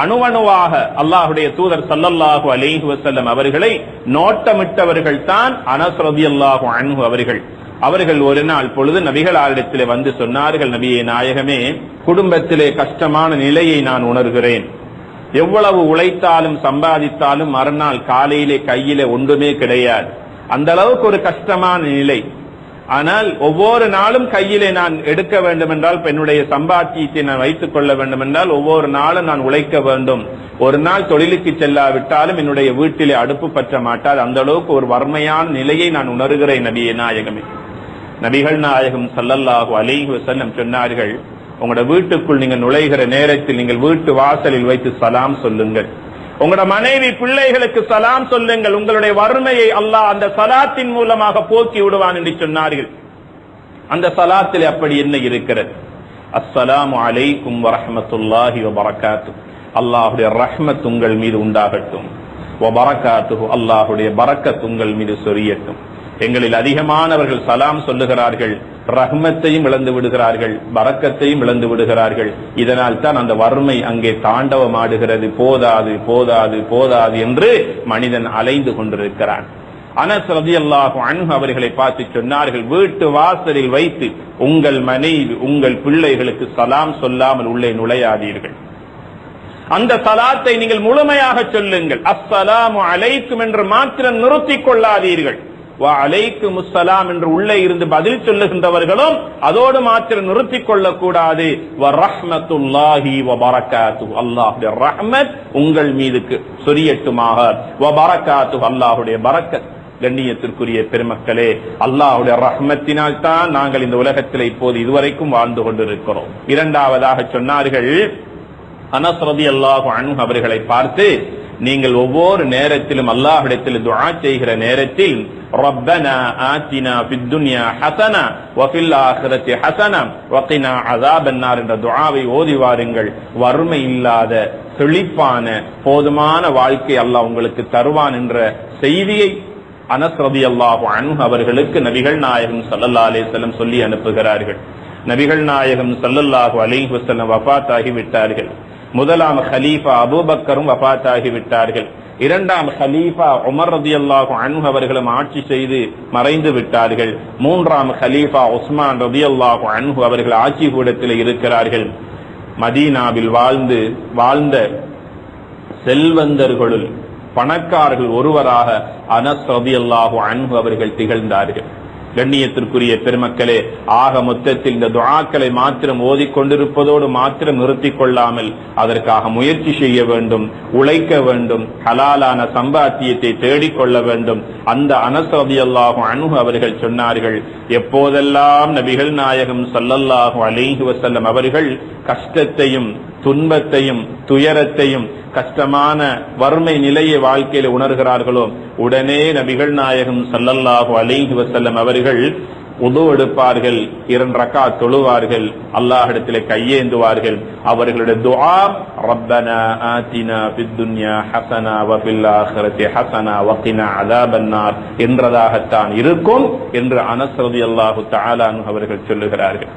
அணுவணுவாக அல்லாஹுடைய தூதர் சல்லல்லாஹு அலைஹி வசல்லம் அவர்களை நோட்டமிட்டவர்கள் தான் அனஸ் ரலியல்லாஹு அன்ஹு அவர்கள். அவர்கள் ஒரு நாள் பொழுது நபிகளாரிடத்திலே வந்து சொன்னார்கள் நபியே நாயகமே குடும்பத்திலே கஷ்டமான நிலையை நான் உணர்கிறேன். எவ்வளவு உழைத்தாலும் சம்பாதித்தாலும் மறுநாள் காலையிலே கையிலே ஒன்றுமே கிடையாது. அந்த அளவுக்கு ஒரு கஷ்டமான நிலை. ஆனால் ஒவ்வொரு நாளும் கையிலே நான் எடுக்க வேண்டும் என்றால் என்னுடைய சம்பாத்தியத்தை நான் வைத்துக் கொள்ள வேண்டும் என்றால் ஒவ்வொரு நாளும் நான் உழைக்க வேண்டும். ஒரு நாள் தொழிலுக்கு செல்லாவிட்டாலும் என்னுடைய வீட்டிலே அடுப்பு பற்ற மாட்டாது. அந்த அளவுக்கு ஒரு வறுமையான நிலையை நான் உணர்கிறேன் நபியே நாயகமே. நபிகள் நாயகம் சல்லல்லாஹு அலிஹு வசல்லம் சொன்னார்கள் உங்களோட வீட்டுக்குள் நீங்கள் நுழைகிற நேரத்தில் நீங்கள் வீட்டு வாசலில் வைத்து சலாம் சொல்லுங்கள். உங்களோட மனைவி பிள்ளைகளுக்கு சலாம் சொல்லுங்கள். உங்களுடைய வறுமையை அல்லாஹ் அந்த சலாத்தின் மூலமாக போக்கி விடுவான் என்று சொன்னார்கள். அந்த சலாத்தில் அப்படி என்ன இருக்கிறது? அஸ்ஸலாமு அலைக்கும் வரஹ்மத்துல்லாஹி வபரகாத்து. அல்லாஹுடைய ரஹ்மத் உங்கள் மீது உண்டாகட்டும். வபரகாத்து அல்லாஹுடைய பரக்கத் உங்கள் மீது சொரியட்டும். எங்களில் அதிகமானவர்கள் சலாம் சொல்லுகிறார்கள். ரஹ்மத்தையும் இழந்து விடுகிறார்கள் பறக்கத்தையும் இழந்து விடுகிறார்கள். இதனால் தான் அந்த வறுமை அங்கே தாண்டவமாடுகிறது. போதாது போதாது போதாது என்று மனிதன் அலைந்து கொண்டிருக்கிறான். அனஸ் ரதியல்லாஹு அவர்களை பார்த்து சொன்னார்கள் வீட்டு வாசலில் வைத்து உங்கள் மனைவி உங்கள் பிள்ளைகளுக்கு சலாம் சொல்லாமல் உள்ளே நுழையாதீர்கள். அந்த சலாத்தை நீங்கள் முழுமையாக சொல்லுங்கள். அஸ்ஸலாமு அலைக்கும் என்று மாத்திரம் நிறுத்திக் கொள்ளாதீர்கள். அலைக்கு முஸ்ஸலாம் என்று உள்ளே இருந்து பதில் சொல்லுகின்றவர்களும் அதோடு மாத்திரம் நிறுத்திக் கொள்ளக்கூடாது. வ ரஹ்மத்துல்லாஹி வ பரக்காத்து அல்லாஹுடைய ரஹ்மத் உங்கள் மீதுக்கு சொரியட்டுமாக. வ பரக்காத்து அல்லாஹுடைய பரக்கத் கண்ணியத்திற்குரிய பெருமக்களே அல்லாஹுடைய ரஹ்மத்தினால் தான் நாங்கள் இந்த உலகத்தில் இப்போது இதுவரைக்கும் வாழ்ந்து கொண்டிருக்கிறோம். இரண்டாவதாக சொன்னார்கள் அனஸ்ரதி அல்லாஹு அன் அவர்களை பார்த்து நீங்கள் ஒவ்வொரு நேரத்திலும் அல்லாஹிடத்தில் துஆ செய்கிற நேரத்தில் ரப்பனா ஓதி வாருங்கள். வறுமை இல்லாத செழிப்பான போதுமான வாழ்க்கை அல்லாஹ் உங்களுக்கு தருவான் என்ற செய்தியை அனஸ் ரதி அல்லாஹு அவர்களுக்கு நபிகள் நாயகம் சல்லல்லா அலிசல்லம் சொல்லி அனுப்புகிறார்கள். நபிகள் நாயகம் சல்லல்லாஹு அலிஹ் வசல்லம் வஃபாத் ஆகிவிட்டார்கள். முதலாம் ஹலீஃபா அபூபக்கரும் வஃபாத் விட்டார்கள் இரண்டாம் ஹலீஃபா உமர் ரதியல்லாஹு அன்ஹு அவர்களும் ஆட்சி செய்து மறைந்து விட்டார்கள் மூன்றாம் ஹலீஃபா உஸ்மான் ரதியல்லாஹு அன்ஹு அவர்கள் ஆட்சி கூடத்தில் இருக்கிறார்கள் மதீனாவில் வாழ்ந்து வாழ்ந்த செல்வந்தர்களுள் பணக்காரர்கள் ஒருவராக அனஸ் ரதியல்லாஹு அன்ஹு அவர்கள் திகழ்ந்தார்கள் கண்ணியத்திற்குரிய பெருமக்களே ஆக மொத்தத்தில் இந்த துவாக்களை மாத்திரம் ஓதிக்கொண்டிருப்பதோடு மாத்திரம் நிறுத்திக் கொள்ளாமல் அதற்காக முயற்சி செய்ய வேண்டும் உழைக்க வேண்டும் ஹலாலான சம்பாத்தியத்தை தேடிக்கொள்ள வேண்டும். அந்த அனசதியல்லாகும் ரலியல்லாஹு அவர்கள் சொன்னார்கள் எப்போதெல்லாம் நபிகள் நாயகம் சல்லல்லாகும் அலிஹி வசல்லம் அவர்கள் கஷ்டத்தையும் துன்பத்தையும் துயரத்தையும் கஷ்டமான வறுமை நிலையை வாழ்க்கையில உணர்கிறார்களோ உடனே நபிகள் நாயகம் சல்லல்லாஹு அலிஹி வசல்லம் அவர்கள் உது எடுப்பார்கள் இரண்டு ரக்கா தொழுவார்கள் அல்லாஹிடத்திலே கையேந்துவார்கள். அவர்களுடைய துஆ ரப்பனா ஆத்தினா பித்துன்யா ஹசனா வபில் ஆஹிரத்தி ஹசனா வகினா அதாபன்னார் என்றதாகத்தான் இருக்கும் என்று அனஸ்ரதி அல்லாஹு தாலான் அவர்கள் சொல்லுகிறார்கள்.